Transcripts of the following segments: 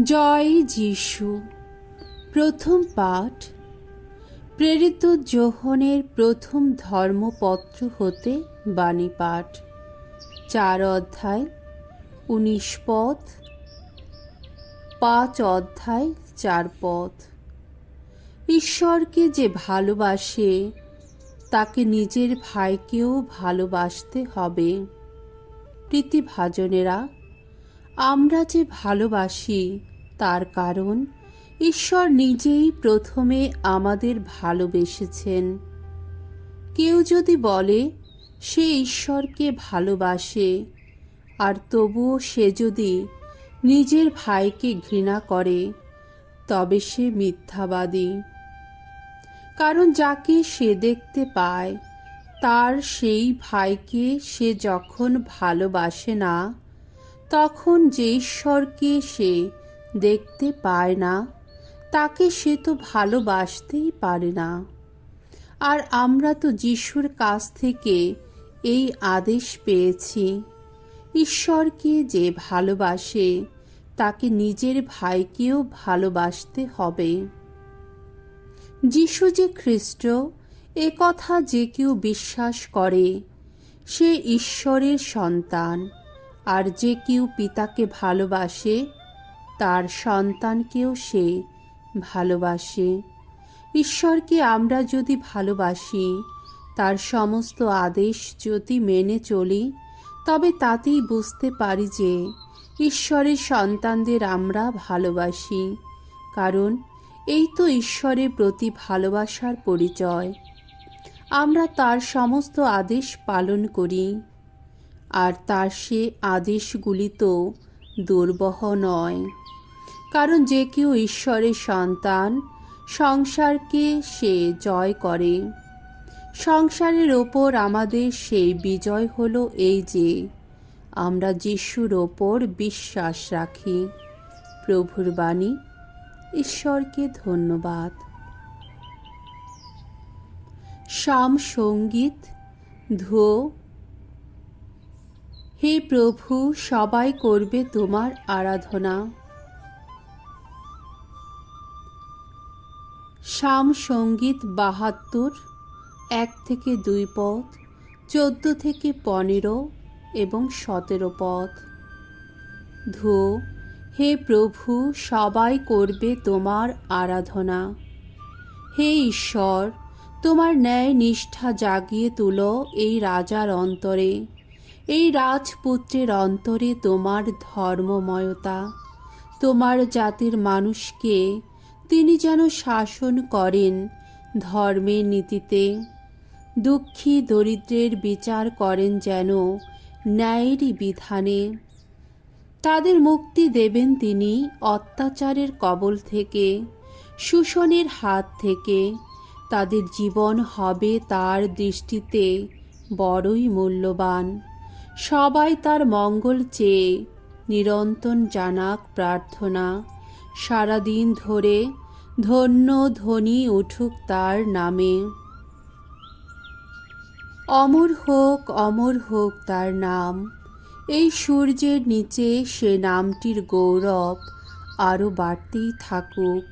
জয় যিশু। প্রথম পাঠ। প্রেরিত যোহনের প্রথম ধর্মপত্র হতে বাণী পাঠ। চার অধ্যায়, উনিশ পথ। পাঁচ অধ্যায়, চার পথ। ঈশ্বরকে যে ভালোবাসে, তাকে নিজের ভাইকেও ভালোবাসতে হবে। প্রীতিভাজনেরা আমরা যে ভালোবাসি, তার কারণ ঈশ্বর নিজেই প্রথমে আমাদের ভালোবেসেছেন। কেউ যদি বলে, সে ঈশ্বরকে ভালোবাসে, আর তবুও সে যদি নিজের ভাইকে ঘৃণা করে, তবে সে মিথ্যাবাদী। কারণ যাকে সে দেখতে পায়, তার সেই ভাইকে সে যখন ভালোবাসে না তখন যে ঈশ্বরকে সে দেখতে পায় না, তাকে সে তো ভালোবাসতেই পারে না। আর আমরা তো যিশুর কাছ থেকে এই আদেশ পেয়েছি, ঈশ্বরকে যে ভালোবাসে, তাকে নিজের ভাইকেও ভালোবাসতে হবে। যিশু যে খ্রিস্ট, এ কথা যে কেউ বিশ্বাস করে, সে ঈশ্বরের সন্তান। আর যে কেউ পিতাকে ভালোবাসে, তার সন্তানকেও সে ভালোবাসে। ঈশ্বরকে আমরা যদি ভালোবাসি, তার সমস্ত আদেশ যদি মেনে চলি, তবে তাতেই বুঝতে পারি যে ঈশ্বরের সন্তানদের আমরা ভালোবাসি, কারণ এই তো ঈশ্বরের প্রতি ভালোবাসার পরিচয়। আমরা তার সমস্ত আদেশ পালন করি। আর তার সে আদেশগুলি তো দুর্বহ নয়। কারণ যে কেউ ঈশ্বরের সন্তান, সংসারকে সে জয় করে। সংসারের ওপর আমাদের সেই বিজয় হলো এই যে, আমরা যিশুর ওপর বিশ্বাস রাখি। প্রভুর বাণী, ঈশ্বরকে ধন্যবাদ। শাম সংগীত ধো হে প্রভু, সবাই করবে তোমার আরাধনা। শাম সংগীত বাহাত্তর, এক থেকে দুই পথ চোদ্দ থেকে পনেরো এবং সতেরো পথ ধো, হে প্রভু, সবাই করবে তোমার আরাধনা। হে ঈশ্বর, তোমার ন্যায় নিষ্ঠা জাগিয়ে তুলো এই রাজার অন্তরে। এই রাজপুত্রের অন্তরে তোমার ধর্মময়তা। তোমার জাতির মানুষকে তিনি যেন শাসন করেন ধর্মের নীতিতে। দুঃখী দরিদ্রের বিচার করেন যেন ন্যায়েরই বিধানে। তাদের মুক্তি দেবেন তিনি অত্যাচারের কবল থেকে, শোষণের হাত থেকে। তাদের জীবন হবে তার দৃষ্টিতে বড়ই মূল্যবান। সবাই তার মঙ্গল চেয়ে নিরন্তন জানাক প্রার্থনা। সারাদিন ধরে ধন্য ধ্বনি উঠুক তার নামে। অমর হোক অমর হোক তার নাম। এই সূর্যের নিচে সে নামটির গৌরব আরও বাড়তেই থাকুক।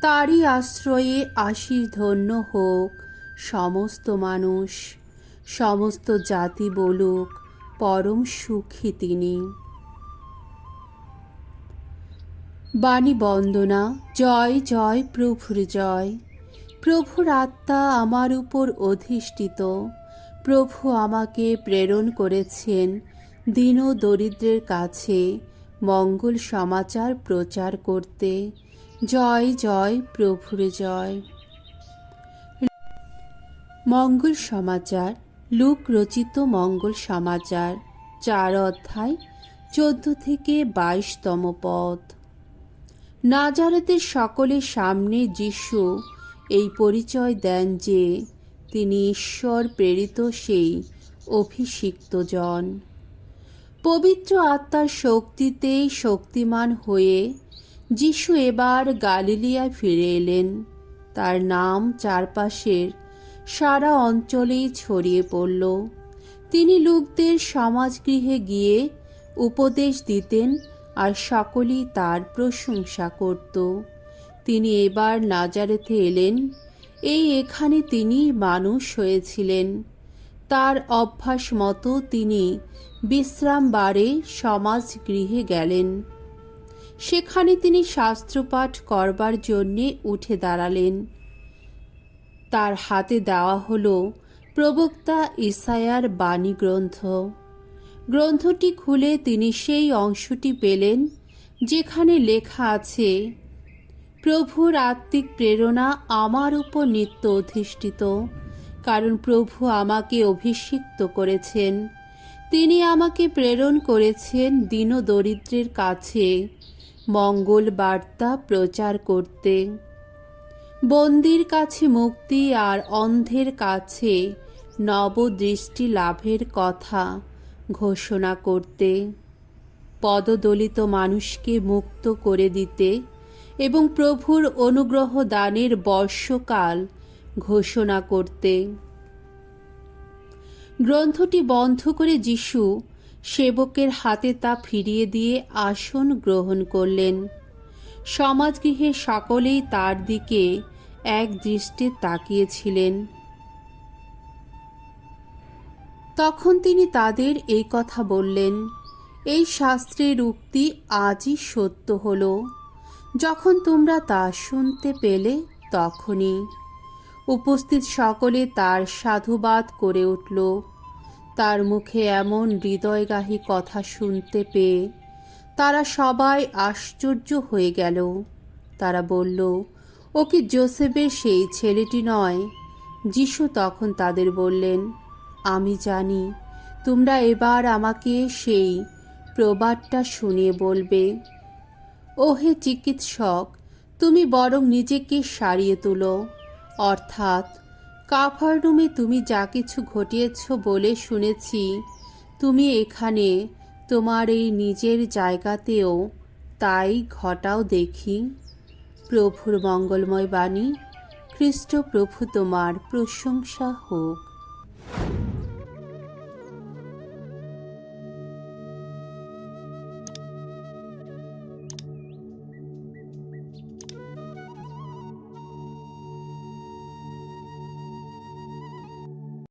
তারই আশ্রয়ে আশিস ধন্য হোক সমস্ত মানুষ, সমস্ত জাতি বলুক। পরম সুখী তিনি। বাণী বন্দনা, জয় জয় প্রভুর জয়। প্রভুর আত্মা আমার উপর অধিষ্ঠিত। প্রভু আমাকে প্রেরণ করেছেন দীন দরিদ্রের কাছে, মঙ্গল সমাচার প্রচার করতে। জয় জয় প্রভুর জয়। মঙ্গল সমাচার লুক রচিত মঙ্গল সমাচার, চার অধ্যায়, চোদ্দ থেকে বাইশতম পদ নাজারেতের সকলের সামনে যিশু এই পরিচয় দেন যে, তিনি ঈশ্বর প্রেরিত সেই অভিষিক্ত জন। পবিত্র আত্মার শক্তিতেই শক্তিমান হয়ে যিশু এবার গালিলিয়ায় ফিরে এলেন। তার নাম চারপাশের সারা অঞ্চলেই ছড়িয়ে পড়ল। তিনি লোকদের সমাজগৃহে গিয়ে উপদেশ দিতেন আর সকলেই তার প্রশংসা করত। তিনি এবার নাজারেতে এলেন। এই এখানে তিনি মানুষ হয়েছিলেন। তার অভ্যাস মতো তিনি বিশ্রামবারে সমাজ গৃহে গেলেন। সেখানে তিনি শাস্ত্রপাঠ করবার জন্যে উঠে দাঁড়ালেন। তার হাতে দেওয়া হল প্রবক্তা ইসায়ার বাণী গ্রন্থ গ্রন্থটি খুলে তিনি সেই অংশটি পেলেন, যেখানে লেখা আছে, প্রভুর আত্মিক প্রেরণা আমার উপর নিত্য অধিষ্ঠিত, কারণ প্রভু আমাকে অভিষিক্ত করেছেন। তিনি আমাকে প্রেরণ করেছেন দীন দরিদ্রের কাছে, মঙ্গল বার্তা প্রচার করতে। বন্দির কাছে মুক্তি আর অন্ধের কাছে নবদৃষ্টি লাভের কথা ঘোষণা করতে। পদদলিত মানুষকে মুক্ত করে দিতে এবং প্রভুর অনুগ্রহ দানের বর্ষকাল ঘোষণা করতে। গ্রন্থটি বন্ধ করে যিশু সেবকের হাতে তা ফিরিয়ে দিয়ে আসন গ্রহণ করলেন। সমাজগৃহে সকলেই তার দিকে এক দৃষ্টে তাকিয়েছিলেন। তখন তিনি তাদের এই কথা বললেন, এই শাস্ত্রের উক্তি আজই সত্য হল। যখন তোমরা তা শুনতে পেলে তখনই। উপস্থিত সকলে তার সাধুবাদ করে উঠল। তার মুখে এমন হৃদয়গাহী কথা শুনতে পেয়ে তারা সবাই আশ্চর্য হয়ে গেল। তারা বলল ও কি জোসেফের সেই ছেলেটি নয়। যিশু তখন তাদের বললেন, আমি জানি, তোমরা এবার আমাকে সেই প্রবাদটা শুনিয়ে বলবে। ওহে চিকিৎসক, তুমি বরং নিজেকে সারিয়ে তুলো। অর্থাৎ, কাফারনুমে তুমি যা কিছু ঘটিয়েছ বলে শুনেছি, তুমি এখানে তোমার এই নিজের জায়গাতেও তাই ঘটাও দেখি। প্রভুর মঙ্গলময় বাণী খ্রিস্ট প্রভু তোমার প্রশংসা হোক।